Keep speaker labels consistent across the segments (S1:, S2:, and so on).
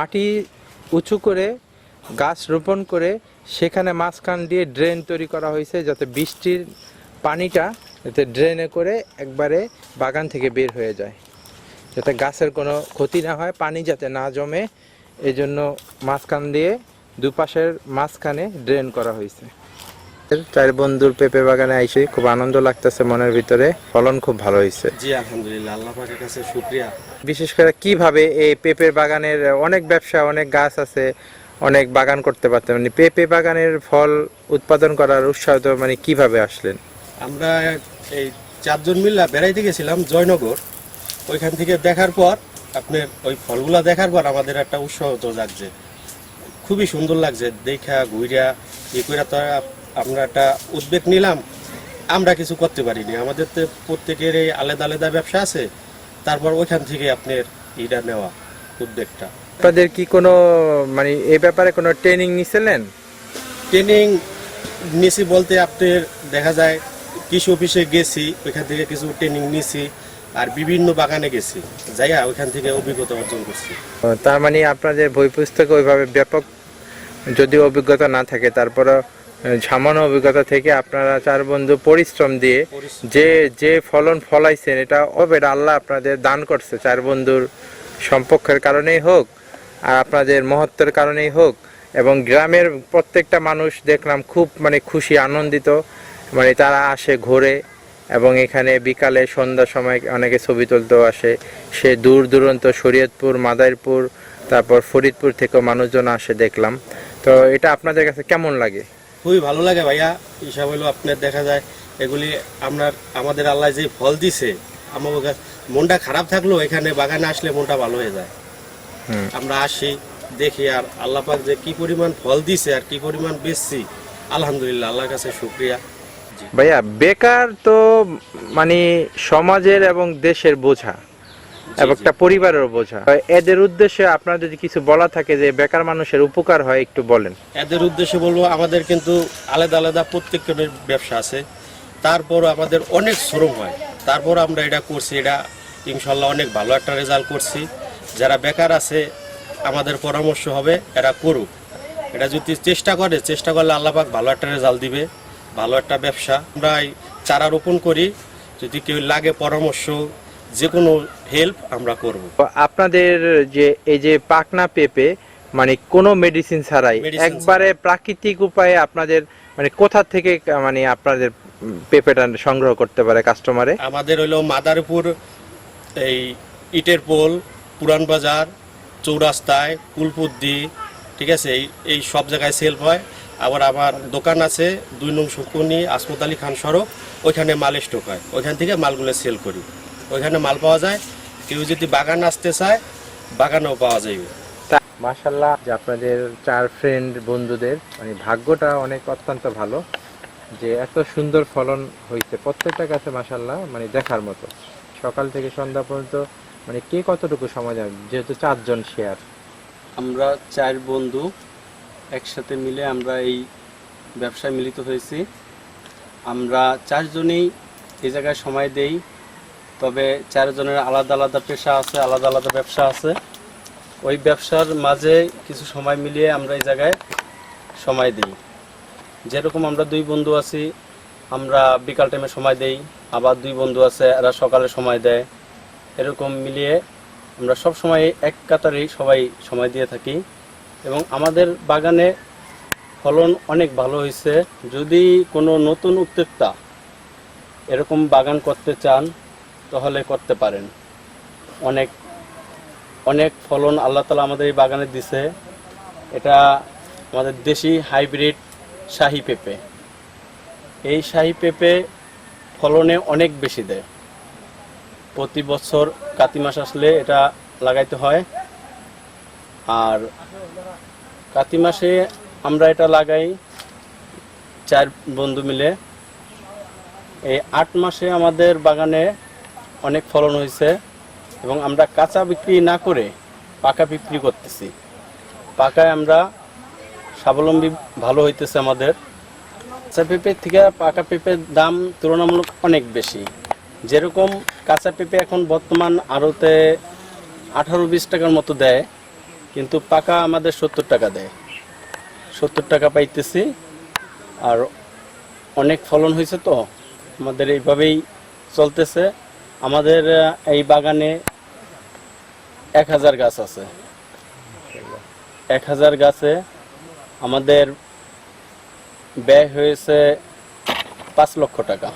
S1: মাটি উঁচু করে, গাছ রোপণ করে, সেখানে মাঝখান দিয়ে ড্রেন তৈরি করা হয়েছে যাতে বৃষ্টির পানিটা যাতে ড্রেনে করে একবারে বাগান থেকে বের হয়ে যায়। যাতে গাছের কোনো ক্ষতি না হয়, পানি যাতে না জমে এই জন্য মাঝখান দিয়ে দুপাশের মাঝখানে ড্রেন করা হয়েছে। চার বন্ধুর পেঁপে বাগানে আইসে খুব আনন্দ লাগতেছে মনের ভিতরে। ফলন খুব ভালো হয়েছে
S2: জি আলহামদুলিল্লাহ আল্লাহ পাকের কাছে শুক্রিয়া।
S1: বিশেষ করে কীভাবে এই পেঁপে বাগানের অনেক ব্যবসা অনেক গাছ আছে অনেক বাগান করতে পারতেন। মানে পেঁপে বাগানের ফল উৎপাদন করার উৎসাহ মানে কীভাবে আসলেন?
S2: আমরা এই চারজন মিল্লা বেড়াইতে গেছিলাম জয়নগর। ওইখান থেকে দেখার পর আপনার ওই ফলগুলা দেখার পর আমাদের একটা উৎসাহ তো জাগছে। খুবই সুন্দর লাগছে দেখা ঘুরিয়া ই করে তো আমরা একটা উদ্বেগ নিলাম আমরা কিছু করতে পারিনি। আমাদের তো প্রত্যেকের এই আলাদা আলাদা ব্যবসা আছে তারপর ওইখান থেকে আপনার ইটা নেওয়া উদ্বেগটা।
S1: আপনাদের কি কোনো মানে এ ব্যাপারে কোনো ট্রেনিং নিছিলেন?
S2: ট্রেনিং নিছি বলতে আপনার দেখা যায় কৃষি অফিসে গেছি ওইখান থেকে কিছু ট্রেনিং নিছি আর বিভিন্ন বাগানে গেছি যাইয়া ওইখান থেকে অভিজ্ঞতা অর্জন করছি।
S1: তার মানে আপনাদের বই পুস্তকে ওইভাবে ব্যাপক যদি অভিজ্ঞতা না থাকে তারপরে সামান্য অভিজ্ঞতা থেকে আপনারা চার বন্ধু পরিশ্রম দিয়ে যে যে ফলন ফলাইছেন এটা অবের আল্লাহ আপনাদের দান করছে। চার বন্ধুর সম্পর্কের কারণেই হোক আর আপনাদের মহত্বের কারণেই হোক এবং গ্রামের প্রত্যেকটা মানুষ দেখলাম খুব মানে খুশি আনন্দিত। মানে তারা আসে ঘোরে এবং এখানে বিকালে সন্ধ্যার সময় অনেকে ছবি তুলতেও আসে। সে দূর দূরান্ত শরীয়তপুর মাদারীপুর তারপর ফরিদপুর থেকেও মানুষজন আসে দেখলাম। তো এটা আপনাদের কাছে কেমন লাগে?
S2: খুবই ভালো লাগে ভাইয়া। হিসাব হলো আপনার দেখা যায় এগুলি আপনার আমাদের আল্লাহ যে ফল দিছে আমার মনটা খারাপ থাকলেও এখানে বাগানে আসলে মনটা ভালো হয়ে যায়। আমরা আসি দেখি আর আল্লাহ পাক যে কি পরিমাণ ফল দিছে আর কি পরিমাণ বেচছি আলহামদুলিল্লাহ আল্লাহর কাছে শুক্রিয়া।
S1: ভাইয়া বেকার তো মানে সমাজের এবং দেশের বোঝা। এবং একটা পরিবারের বোঝা। এদের উদ্দেশ্যে আপনার যদি কিছু বলা থাকে যে বেকার মানুষের উপকার হয় একটু বলেন।
S2: এদের উদ্দেশ্যে বলব আমাদের কিন্তু আলাদা আলাদা প্রত্যেকের ব্যবসা আছে। তারপর আমাদের অনেক শ্রম হয়। তারপর আমরা এটা করছি এটা ইনশাল্লাহ অনেক ভালো একটা রেজাল্ট করছি। যারা বেকার আছে আমাদের পরামর্শ হবে এরা করুক। এটা যদি চেষ্টা করে চেষ্টা করলে আল্লাপাক ভালো একটা রেজাল্ট দিবে ভালো একটা ব্যবসা। আমরা চারা রোপণ করি। যদি কেউ লাগে পরামর্শ যে কোনো হেল্প আমরা করব।
S1: আপনাদের যে এই যে পাকনা পেঁপে মানে কোনো মেডিসিন ছাড়াই একবারে প্রাকৃতিক উপায়ে আপনাদের মানে কোথা থেকে মানে আপনাদের পেঁপেটা সংগ্রহ করতে পারে কাস্টমারে
S2: আমাদের হলো মাদারপুর এই ইটের পোল পুরান বাজার চৌরাস্তায় কুলপুদ্দি ঠিক আছে এই এই সব জায়গায় সেল হয়। আবার আমার দোকান আছে দুই নং সুকুনি আসমত আলী খান সড়ক ওইখানে মাল স্টক হয়। ওইখান থেকে মালগুলো সেল করি। ওইখানে মাল পাওয়া যায়। কেউ যদি বাগান আসতে চায় বাগানেও পাওয়া যাবে
S1: মাশাল্লাহ যে আপনাদের চার ফ্রেন্ড বন্ধুদের মানে ভাগ্যটা অনেক অত্যন্ত ভালো যে এত সুন্দর ফলন হয়েছে প্রত্যেকটা গাছে মাশাল্লাহ মানে দেখার মতো। সকাল থেকে সন্ধ্যা পর্যন্ত মানে কে কতটুকু সময় দেয়? যেহেতু চারজন শেয়ার
S3: আমরা চার বন্ধু একসাথে মিলে আমরা এই ব্যবসায় মিলিত হয়েছি। আমরা চারজনেই এই জায়গায় সময় দেই। তবে চারজনের আলাদা আলাদা পেশা আছে, আলাদা আলাদা ব্যবসা আছে। ওই ব্যবসার মাঝে কিছু সময় মিলিয়ে আমরা এই জায়গায় সময় দিই। যেরকম আমরা দুই বন্ধু আছি, আমরা বিকাল টাইমে সময় দেই, আবার দুই বন্ধু আছে, এরা সকালে সময় দেয়। এরকম মিলিয়ে আমরা সব সময় এক কাতারেই সবাই সময় দিয়ে থাকি। এবং আমাদের বাগানে ফলন অনেক ভালো হয়েছে। যদি কোনো নতুন উদ্যোক্তা এরকম বাগান করতে চান তাহলে করতে পারেন। অনেক অনেক ফলন আল্লাহ তালা আমাদের এই বাগানে দিছে। এটা আমাদের দেশি হাইব্রিড শাহি পেঁপে। এই শাহি পেঁপে ফলনে অনেক বেশি দেয়। প্রতি বছর কাতি মাস আসলে এটা লাগাইতে হয়। আর কাতি মাসে আমরা এটা লাগাই চার বন্ধু মিলে। এই আট মাসে আমাদের বাগানে অনেক ফলন হয়েছে এবং আমরা কাঁচা বিক্রি না করে পাকা বিক্রি করতেছি। পাকায় আমরা স্বাবলম্বী ভালো হইতেছে আমাদের। কাঁচা পেঁপের থেকে পাকা পেঁপের দাম তুলনামূলক অনেক বেশি। যেরকম কাঁচা পেঁপে এখন বর্তমান আড়তে আঠারো বিশ টাকার মতো দেয়, কিন্তু পাকা আমাদের সত্তর টাকা দেয়। সত্তর টাকা পাইতেছি। আর অনেক ফলন হয়েছে তো, আমাদের এইভাবেই চলতেছে। আমাদের এই বাগানে এক হাজার গাছ আছে। এক হাজার গাছে আমাদের ব্যয় হয়েছে পাঁচ লক্ষ টাকা।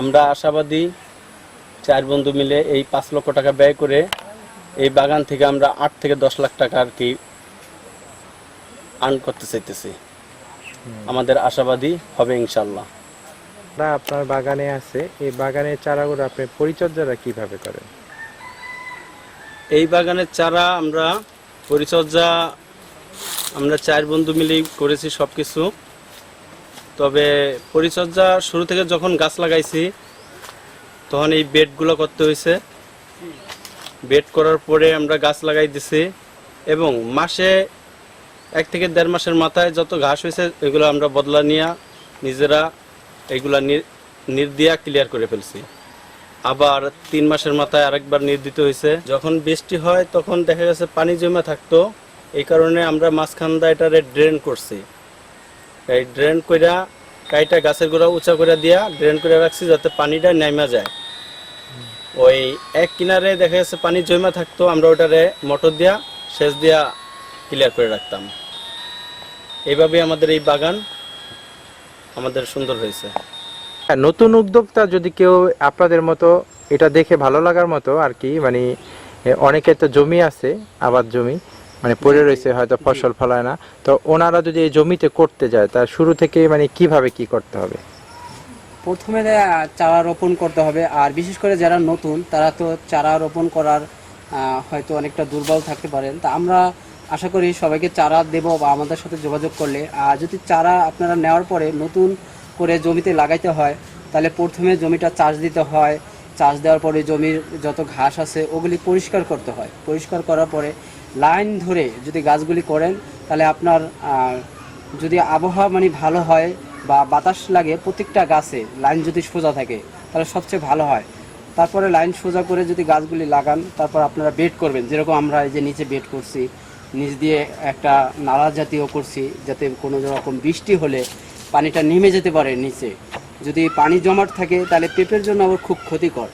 S3: আমরা আশাবাদী চার বন্ধু মিলে এই পাঁচ লক্ষ টাকা ব্যয় করে এই বাগান থেকে আমরা আট থেকে দশ লাখ টাকা আর কি আর্ন করতে চাইতেছি। আমাদের আশাবাদী হবে ইনশাল্লাহ।
S1: না আপনার বাগানে আছে, এই বাগানের চারাগুলো আপনি পরিচর্যাটা কীভাবে করেন?
S3: এই বাগানের চারা আমরা পরিচর্যা আমরা চার বন্ধু মিলেই করেছি সব কিছু তবে পরিচর্যা শুরু থেকে যখন গাছ লাগাইছি, তখন এই বেডগুলো করতে হয়েছে। বেড করার পরে আমরা গাছ লাগাই দিছি এবং মাসে এক থেকে দেড় মাসের মাথায় যত ঘাস হয়েছে, এগুলো আমরা বদলা নিয়ে নিজেরা এগুলা নির- নির্দিয়া ক্লিয়ার করে ফেলছি। আবার তিন মাসের মাথায় আরেকবার নির্দিত হয়েছে। যখন বৃষ্টি হয়, তখন দেখা গেছে পানি জমে থাকতো। এই কারণে আমরা মাঝখান দা এটারে ড্রেন করছি। এই ড্রেন কইরা কাইটা গাছের গোড়া উঁচা করে দিয়া ড্রেন করে রাখছি যাতে পানিটা নেমা যায়। ওই এক কিনারে দেখা যাচ্ছে পানি জমা থাকতো, আমরা ওটারে মোটর দিয়া, সেচ দিয়া ক্লিয়ার করে রাখতাম। এইভাবে আমাদের এই বাগান। আমাদের সুন্দর হয়েছে।
S1: হ্যাঁ নতুন উদ্যোক্তা যদি কেউ আপনাদের মতো এটা দেখে ভালো লাগার মতো আর কি মানে অনেকে তো জমি আছে আবাদ জমি মানে পড়ে রয়েছে হয়তো ফসল ফলায় না। তো ওনারা যদি এই জমিতে করতে যায় তার শুরু থেকে মানে কীভাবে কি করতে হবে?
S4: প্রথমে চারা রোপণ করতে হবে আর বিশেষ করে যারা নতুন তারা তো চারা রোপণ করার হয়তো অনেকটা দুর্বল থাকতে পারেন। তা আমরা আশা করি সবাইকে চারা দেব বা আমাদের সাথে যোগাযোগ করলে। আর যদি চারা আপনারা নেওয়ার পরে নতুন করে জমিতে লাগাইতে হয়, তাহলে প্রথমে জমিটা চাষ দিতে হয়। চাষ দেওয়ার পরে জমির যত ঘাস আছে, ওগুলি পরিষ্কার করতে হয়। পরিষ্কার করার পরে লাইন ধরে যদি গাছগুলি করেন, তাহলে আপনার যদি আবহাওয়া মানে ভালো হয় বা বাতাস লাগে প্রত্যেকটা গাছে, লাইন যদি সোজা থাকে, তাহলে সবচেয়ে ভালো হয়। তারপরে লাইন সোজা করে যদি গাছগুলি লাগান, তারপর আপনারা বেড করবেন। যেরকম আমরা এই যে নিচে বেড করছি নিচ দিয়ে একটা নালা জাতীয় করছি যাতে কোনো রকম বৃষ্টি হলে পানিটা নেমে যেতে পারে নিচে। যদি পানি জমাট থাকে তাহলে পেঁপের জন্য আবার খুব ক্ষতিকর।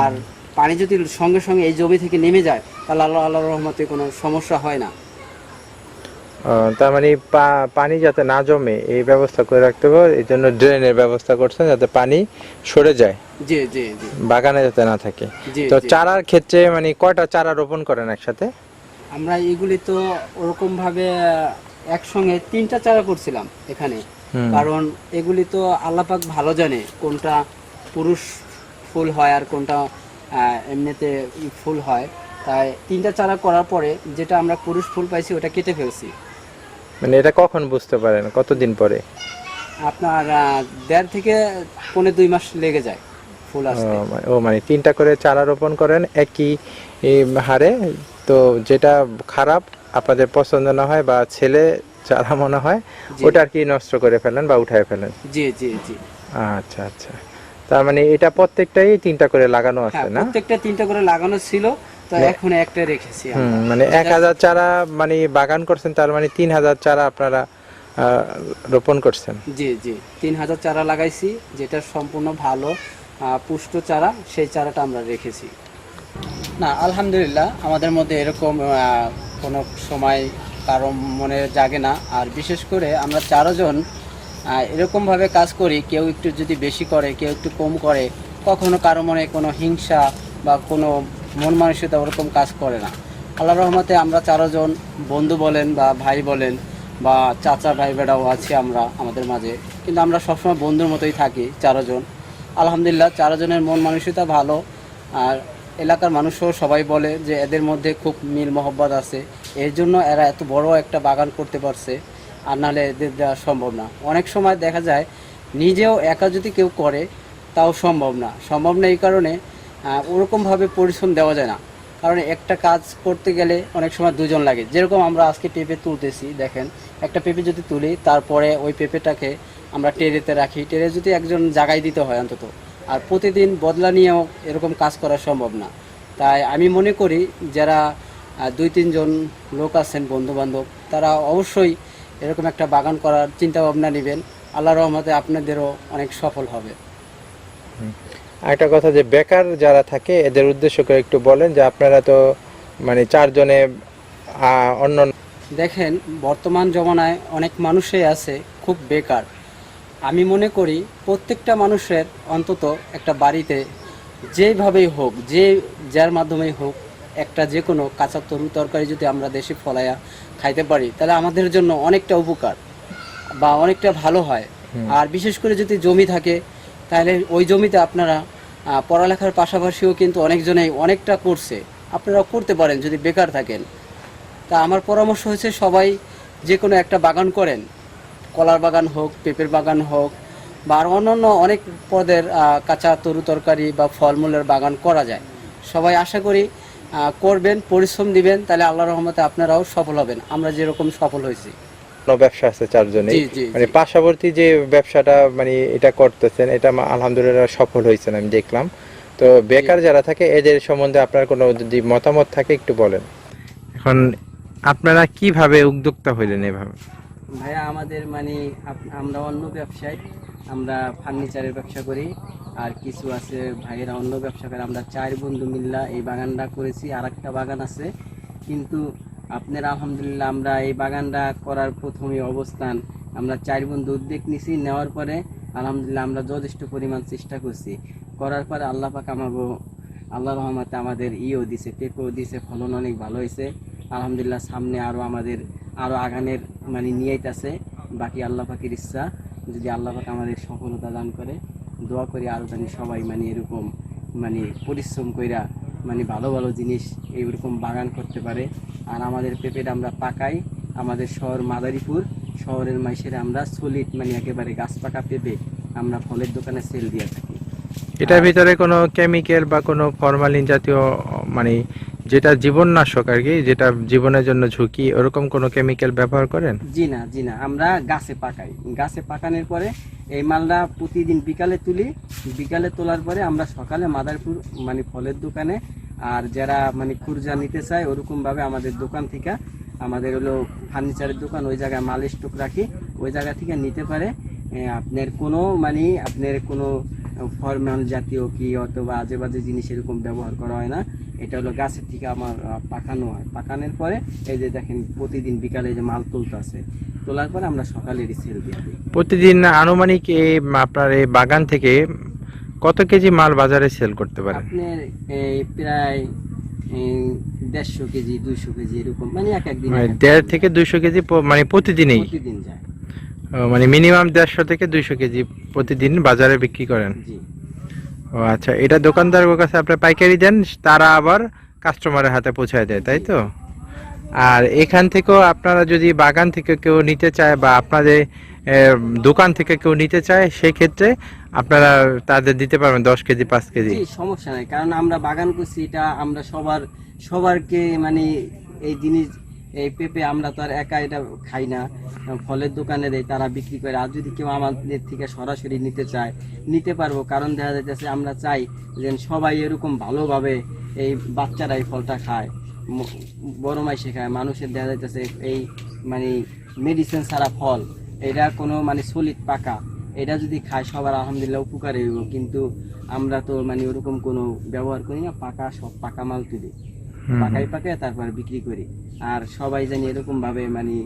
S4: আর পানি যদি সঙ্গে সঙ্গে এই জমি থেকে নেমে যায় তাহলে আল্লাহ আল্লাহ রহমতে কোনো সমস্যা হয় না।
S1: তার মানে পানি যাতে না জমে এই ব্যবস্থা করে রাখতে হবে। এই জন্য ড্রেনের ব্যবস্থা করছেন যাতে পানি সরে যায়।
S4: জি জি
S1: বাগানে যাতে না থাকে। তো চারার ক্ষেত্রে মানে কয়টা চারা রোপণ করেন একসাথে?
S4: আমরা এগুলি তো ওরকম ভাবে একসঙ্গে তিনটা চারা করছিলাম এখানে। কারণ এগুলি তো আল্লাপাক ভালো জানে কোনটা পুরুষ ফুল হয় আর কোনটা এমনিতে ফুল হয়। তাই তিনটা চারা করার পরে যেটা আমরা পুরুষ ফুল পাইছি ওটা কেটে ফেলছি।
S1: মানে এটা কখন বুঝতে পারেন? কতদিন পরে?
S4: আপনার দেড় থেকে পৌনে দুই মাস লেগে যায়। ফুল
S1: ও
S4: আসতে
S1: মানে- ও মানে তিনটা করে চারা রোপণ করেন একই হারে। তো যেটা খারাপ আপনাদের পছন্দ না হয় বা ছেলে চারা মনে হয় ওটা আর কি নষ্ট করে ফেলেন বা উঠায় ফেলেন।
S4: জি জি জি।
S1: আচ্ছা আচ্ছা। তার মানে এটা প্রত্যেকটাই তিনটা করে লাগানো আছে
S4: হ্যাঁ
S1: না?
S4: প্রত্যেকটা তিনটা করে লাগানো ছিল তো এখন একটা রেখেছি
S1: মানে এক হাজার চারা মানে বাগান করছেন তার মানে তিন হাজার চারা আপনারা রোপণ করছেন।
S4: জি জি। তিন হাজার চারা লাগাইছি যেটা সম্পূর্ণ ভালো। পুষ্ট চারা, সেই চারাটা আমরা রেখেছি। না, আলহামদুলিল্লাহ, আমাদের মধ্যে এরকম কোনো সময় কারও মনে জাগে না। আর বিশেষ করে আমরা চারজন এরকমভাবে কাজ করি, কেউ একটু যদি বেশি করে, কেউ একটু কম করে, কখনো কারও মনে কোনো হিংসা বা কোনো মন মানসিকতা ওরকম কাজ করে না। আল্লাহ রহমতে আমরা চারজন বন্ধু বলেন বা ভাই বলেন বা চাচা ভাই বেড়াও আছি আমরা আমাদের মাঝে। কিন্তু আমরা সবসময় বন্ধুর মতোই থাকি চারজন আলহামদুলিল্লাহ, চারজনের মন মানসিকতা ভালো। আর এলাকার মানুষও সবাই বলে যে এদের মধ্যে খুব মিল মহব্বত আছে। এর জন্য এরা এত বড় একটা বাগান করতে পারছে, আর নাহলে এদের দেওয়া সম্ভব না। অনেক সময় দেখা যায়, নিজেও একা যদি কেউ করে, তাও সম্ভব না। সম্ভব না এই কারণে ওরকমভাবে পরিশ্রম দেওয়া যায় না। কারণ একটা কাজ করতে গেলে অনেক সময় দুজন লাগে। যেরকম আমরা আজকে পেঁপে তুলতেছি, দেখেন, একটা পেঁপে যদি তুলি, তারপরে ওই পেঁপেটাকে আমরা টেরেতে রাখি। টেরে যদি একজন জাগাই দিতে হয় অন্তত। আর প্রতিদিন বদলা নিয়েও এরকম কাজ করা সম্ভব না। তাই আমি মনে করি যারা
S5: দুই তিনজন লোক আছেন বন্ধু বান্ধব তারা অবশ্যই এরকম একটা বাগান করার চিন্তা ভাবনা নেবেন। আল্লাহ রহমতে আপনাদেরও অনেক সফল হবে।
S1: একটা কথা যে বেকার যারা থাকে এদের উদ্দেশ্য করে একটু বলেন যে আপনারা তো মানে চারজনে অন্য
S5: দেখেন বর্তমান জমানায় অনেক মানুষই আছে খুব বেকার। আমি মনে করি প্রত্যেকটা মানুষের অন্তত একটা বাড়িতে যেভাবেই হোক যে যার মাধ্যমেই হোক একটা যে কোনো কাঁচা তরু তরকারি যদি আমরা দেশে ফলাইয়া খাইতে পারি তাহলে আমাদের জন্য অনেকটা উপকার বা অনেকটা ভালো হয়। আর বিশেষ করে যদি জমি থাকে তাহলে ওই জমিতে আপনারা পড়ালেখার পাশাপাশিও কিন্তু অনেকজনেই অনেকটা করছে। আপনারা করতে পারেন যদি বেকার থাকেন। তা আমার পরামর্শ হচ্ছে সবাই যে কোনো একটা বাগান করেন। কলার বাগান হোক পেঁপের বাগান হোক বা আর অন্যান্য অনেক পদের কাঁচা তরু তরকারি বা ফলমূলের বাগান করা যায়। সবাই আশা করি করবেন পরিশ্রম দিবেন তাহলে আল্লাহ রহমতে আপনারাও সফল হবেন। আমরা যেরকম সফল হয়েছি।
S1: ব্যবসা আছে চারজনে মানে যে ব্যবসাটা মানে এটা করতেছেন এটা আলহামদুলিল্লাহ সফল হয়েছেন আমি দেখলাম। তো বেকার যারা থাকে এদের সম্বন্ধে আপনার কোনো যদি মতামত থাকে একটু বলেন। এখন আপনারা কীভাবে উদ্যোক্তা হইলেন এভাবে?
S5: ভাইয়া, আমাদের মানে আমরা অন্য ব্যবসায়, আমরা ফার্নিচারের ব্যবসা করি। আর কিছু আছে, ভাইয়েরা অন্য ব্যবসা করে। আমরা চার বন্ধু মিল্লা এই বাগানটা করেছি আর একটা বাগান আছে। কিন্তু আপনার আলহামদুলিল্লাহ আমরা এই বাগানটা করার প্রথমে অবস্থান, আমরা চার বন্ধু উদ্যোগ নিছি, নেওয়ার পরে আলহামদুলিল্লাহ আমরা যথেষ্ট পরিমাণ চেষ্টা করছি। করার পরে আল্লাহ পাক আমাকে আল্লাহ রহমতে আমাদের ইও দিছে, পেঁপেও দিছে, ফলন অনেক ভালো হয়েছে আলহামদুলিল্লাহ সামনে আরও আমাদের আরও আগানের মানে নিয়েইতেছে বাকি আল্লাহ পাকের ইচ্ছা, যদি আল্লাহ পাক আমাদের সফলতা দান করে, দোয়া করি আরও জানি সবাই মানে এরকম মানে পরিশ্রম কইরা মানে ভালো ভালো জিনিস এইরকম বাগান করতে পারে। আর আমাদের পেঁপেটা আমরা পাকাই। আমাদের শহর মাদারীপুর, শহরের মাইসেরে আমরা সলিড মানে একেবারে গাছ পাকা পেঁপে আমরা ফলের দোকানে সেল দিয়ে থাকি।
S1: এটার ভিতরে কোনো কেমিক্যাল বা কোনো ফরমালিন জাতীয় মানে যেটা জীবন জীবননাশক আর কি, যেটা জীবনের জন্য ঝুঁকি, ওরকম কোনো কেমিক্যাল ব্যবহার করেন?
S5: জি না জি না, আমরা গাছে পাকাই। গাছে পাকানোর পরে এই মালটা প্রতিদিন বিকালে তুলি, বিকালে তোলার পরে আমরা সকালে মাদারপুর মানে ফলের দোকানে, আর যারা মানে খুরজা নিতে চায় ওরকম ভাবে আমাদের দোকান থেকে, আমাদের হলো ফার্নিচারের দোকান, ওই জায়গায় মাল স্টক রাখি, ওই জায়গা থেকে নিতে পারে। আপনার কোনো মানে আপনার কোনো ফরমাল জাতীয় কি অথবা আজে বাজে জিনিস এরকম ব্যবহার করা হয় না। এটা হলো গাছের থেকে আমার পাকানো হয়। পাকানোর পরে এই যে দেখেন প্রতিদিন বিকালে যে মাল তুলতে আছে। তোলার পরে আমরা সকালে সেল দিয়ে দিই।
S1: প্রতিদিন আনুমানিক এই আপনার এই বাগান থেকে কত কেজি মাল বাজারে সেল করতে পারেন?
S5: আপনার এই প্রায় দেড়শো কেজি দুইশো কেজি এরকম মানে এক একদিন
S1: মানে দেড় থেকে দুইশো কেজি মানে প্রতিদিনই?
S5: প্রতিদিন যায়।
S1: মানে মিনিমাম দেড়শো থেকে দুইশো কেজি প্রতিদিন বাজারে বিক্রি করেন?
S5: জি।
S1: ও আচ্ছা এটা দোকানদারের কাছে আপনার পাইকারি দেন, তারা আবার কাস্টমারের হাতে পৌঁছায় দেয়, তাই তো? আর এখান থেকেও আপনারা যদি বাগান থেকে কেউ নিতে চায় বা আপনাদের দোকান থেকে কেউ নিতে চায়, সেক্ষেত্রে আপনারা তাদের দিতে পারবেন দশ কেজি, পাঁচ কেজি।
S5: সমস্যা নাই, কারণ আমরা বাগান করছি, এটা আমরা সবার, সবারকে মানে এই জিনিস এই পেঁপে আমরা তো আর একা এটা খাই না। ফলের দোকানে দেয়, তারা বিক্রি করে। আর যদি কেউ আমাদের থেকে সরাসরি নিতে চায়, নিতে পারব। কারণ দেখা যাইতেছে আমরা চাই যে সবাই এরকম ভালোভাবে এই বাচ্চারা এই ফলটা খায়। বড় মাইসে খায় মানুষের দেখা যাইতেছে এই মানে মেডিসিন ছাড়া ফল, এটা কোনো মানে সলিড পাকা। এটা যদি খায়, সবার আলহামদুলিল্লাহ উপকার হইব। কিন্তু আমরা তো মানে ওরকম কোনো ব্যবহার করি না, পাকা সব পাকা মাল তুলি। পাকাই পাকায় তারপর বিক্রি করি। আর সবাই জানি এরকম ভাবে মানে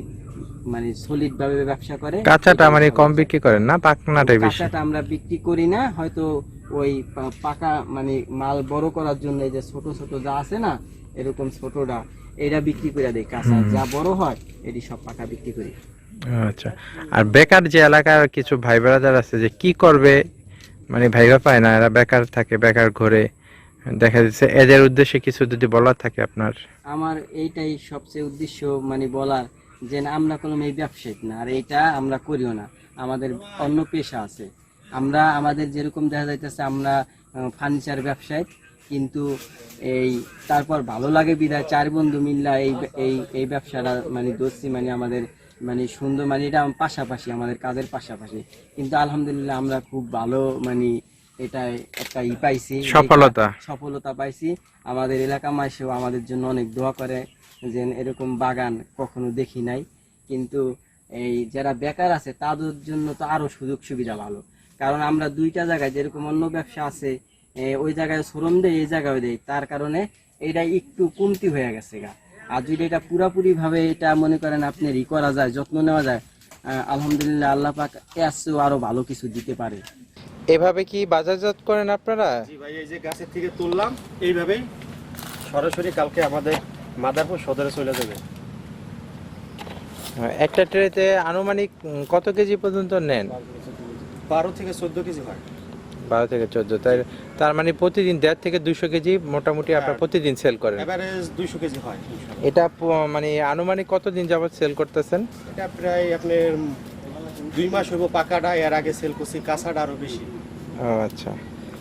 S5: মানে সলিড ভাবে ব্যবসা করে।
S1: কাঁচাটা মানে কম বিক্রি করেন না? পাকনাটাই বেশি।
S5: কাঁচাটা আমরা বিক্রি করি না হয়তো ওই পাকা মানে মাল বড় করার জন্য এই যে ছোট ছোট যা আছে না এরকম ছোটটা এটা বিক্রি করে দেয়। কাঁচা যা বড় হয় এটি সব পাকা বিক্রি করি।
S1: আচ্ছা। আর বেকার যে এলাকার কিছু ভাই ব্রাদার আছে যে কি করবে? মানে ভাইবা পায় না এরা বেকার থাকে বেকার ঘরে। দেখা যাচ্ছে, এদের উদ্দেশ্যে কিছু যদি বলার থাকে আপনার?
S5: আমার এইটাই সবচেয়ে উদ্দেশ্য মানে বলার যে আমরা কোনো এই ব্যবসায়িক না, আর এইটা আমরা করিও না। আমাদের অন্য পেশা আছে। আমরা, আমাদের যেরকম দেখা যাইতেছে, আমরা ফার্নিচার ব্যবসায়ী কিন্তু এই, তারপর ভালো লাগে বিদায়, চার বন্ধু মিল্লা এই এই এই ব্যবসাটা মানে দোষী মানে আমাদের মানে সুন্দর মানে এটা পাশাপাশি, আমাদের কাজের পাশাপাশি। কিন্তু আলহামদুলিল্লাহ আমরা খুব ভালো মানে এটাই একটা ই পাইছি
S1: সফলতা।
S5: সফলতা পাইছি। আমাদের এলাকা মাসেও আমাদের জন্য অনেক দোয়া করে যে এরকম বাগান কখনো দেখি নাই। কিন্তু এই যারা বেকার আছে তাদের জন্য তো আরও সুযোগ সুবিধা ভালো। কারণ আমরা দুইটা জায়গায় যেরকম অন্য ব্যবসা আছে ওই জায়গায় শ্রম দেয় এই জায়গায় দেয়। তার কারণে এটা একটু কমতি হয়ে গেছে গা। আর যদি এটা পুরাপুরি ভাবে এটা মনে করেন আপনি ই করা যায় যত্ন নেওয়া যায় আলহামদুলিল্লাহ আল্লাহ পাক আরও ভালো কিছু দিতে পারে।
S1: এভাবে কি বাজারজাত করেন আপনারা?
S2: জি ভাই এই যে গাছের থেকে তুললাম এইভাবেই সরাসরি কালকে আমাদের মাদারপুর সদরে চলে যাবে।
S1: হ্যাঁ, একটা ট্রেতে আনুমানিক কত কেজি পর্যন্ত নেন?
S2: বারো থেকে চোদ্দ কেজি হয়।
S1: বারো থেকে চোদ্দ। তাই তার মানে প্রতিদিন দেড় থেকে দুশো কেজি মোটামুটি আপনারা
S2: হ্যাঁ।
S1: প্রতিদিন সেল করেন।
S2: এভারেজ দুইশো কেজি হয়
S1: এটা মানে আনুমানিক কতদিন যাবত সেল করতেছেন?
S2: এটা প্রায় আপনার দুই মাস হইব পাকাটা এর আগে সেল করছি কাঁচাটা আরও বেশি।
S1: ও আচ্ছা।